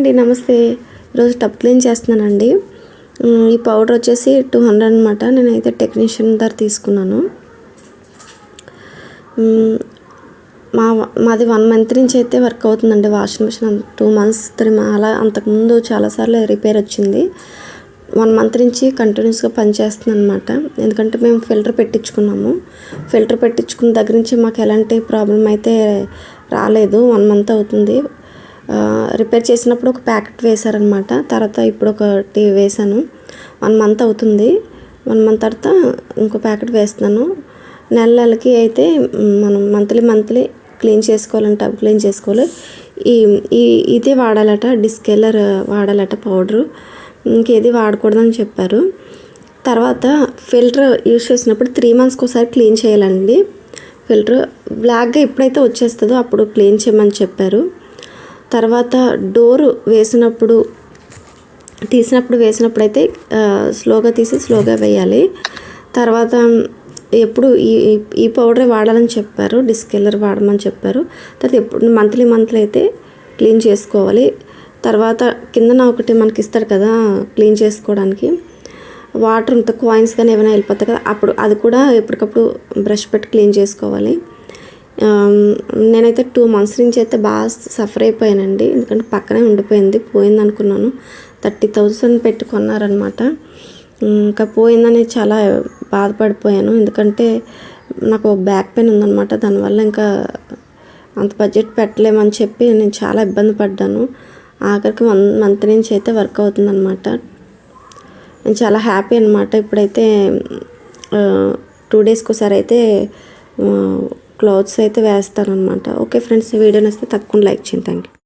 అండి నమస్తే. ఈరోజు టప్ క్లీన్ చేస్తున్నానండి. ఈ పౌడర్ వచ్చేసి టూ హండ్రెడ్ అనమాట నేనైతే టెక్నీషియన్ ధర తీసుకున్నాను. మా మాది వన్ మంత్ నుంచి అయితే వర్క్ అవుతుందండి washing machine. Two months three అలా అంతకుముందు చాలాసార్లు రిపేర్ వచ్చింది. వన్ మంత్ నుంచి కంటిన్యూస్గా పనిచేస్తుంది అనమాట ఎందుకంటే మేము ఫిల్టర్ పెట్టించుకున్నాము. ఫిల్టర్ పెట్టించుకున్న దగ్గర నుంచి మాకు ఎలాంటి ప్రాబ్లం అయితే రాలేదు. వన్ మంత్ అవుతుంది. రిపేర్ చేసినప్పుడు ఒక ప్యాకెట్ వేశారనమాట తర్వాత ఇప్పుడు ఒకటి వేశాను. వన్ మంత్ అవుతుంది. వన్ మంత్ తర్వాత ఇంకో ప్యాకెట్ వేస్తున్నాను. నెల నెలకి అయితే మనం మంత్లీ మంత్లీ క్లీన్ చేసుకోవాలంటే టబ్ క్లీన్ చేసుకోవాలి. ఈ ఈ ఇదే వాడాలట డిస్కెల్లర్ వాడాలట పౌడరు. ఇంకేది వాడకూడదని చెప్పారు. తర్వాత ఫిల్టర్ యూజ్ చేసినప్పుడు త్రీ మంత్స్కి ఒకసారి క్లీన్ చేయాలండి. ఫిల్టర్ బ్లాక్గా ఎప్పుడైతే వచ్చేస్తుందో అప్పుడు క్లీన్ చేయమని చెప్పారు. తర్వాత డోరు వేసినప్పుడు తీసినప్పుడు వేసినప్పుడు అయితే స్లోగా తీసి స్లోగా వేయాలి. తర్వాత ఎప్పుడు ఈ ఈ- పౌడర్ పౌడరే వాడాలని చెప్పారు డిస్కెల్లర్ వాడమని చెప్పారు. తర్వాత ఎప్పుడు మంత్లీ మంత్లీ అయితే క్లీన్ చేసుకోవాలి. తర్వాత కిందన ఒకటి మనకి ఇస్తారు కదా క్లీన్ చేసుకోవడానికి. వాటర్ ఉంటే కాయిన్స్ కానీ ఏమైనా వెళ్ళిపోతాయి కదా అప్పుడు అది కూడా ఎప్పటికప్పుడు బ్రష్ పెట్టి క్లీన్ చేసుకోవాలి. నేనైతే టూ మంత్స్ నుంచి అయితే బాగా సఫర్ అయిపోయానండి. ఎందుకంటే పక్కనే ఉండిపోయింది. పోయింది అనుకున్నాను. థర్టీ థౌజండ్ పెట్టుకున్నారనమాట ఇంకా పోయిందని చాలా బాధపడిపోయాను. ఎందుకంటే నాకు బ్యాక్ పెయిన్ ఉందనమాట దానివల్ల ఇంకా అంత బడ్జెట్ పెట్టలేమని చెప్పి నేను చాలా ఇబ్బంది పడ్డాను. ఆఖరికి వన్ మంత్ నుంచి అయితే వర్క్ అవుతుందన్నమాట. నేను చాలా హ్యాపీ అనమాట ఇప్పుడైతే టూ డేస్కి ఒకసారి అయితే క్లాత్స్ అయితే వేస్తాను అనమాట ఓకే ఫ్రెండ్స్ వీడియో నచ్చితే తక్కువ లైక్ చేయండి. Thank you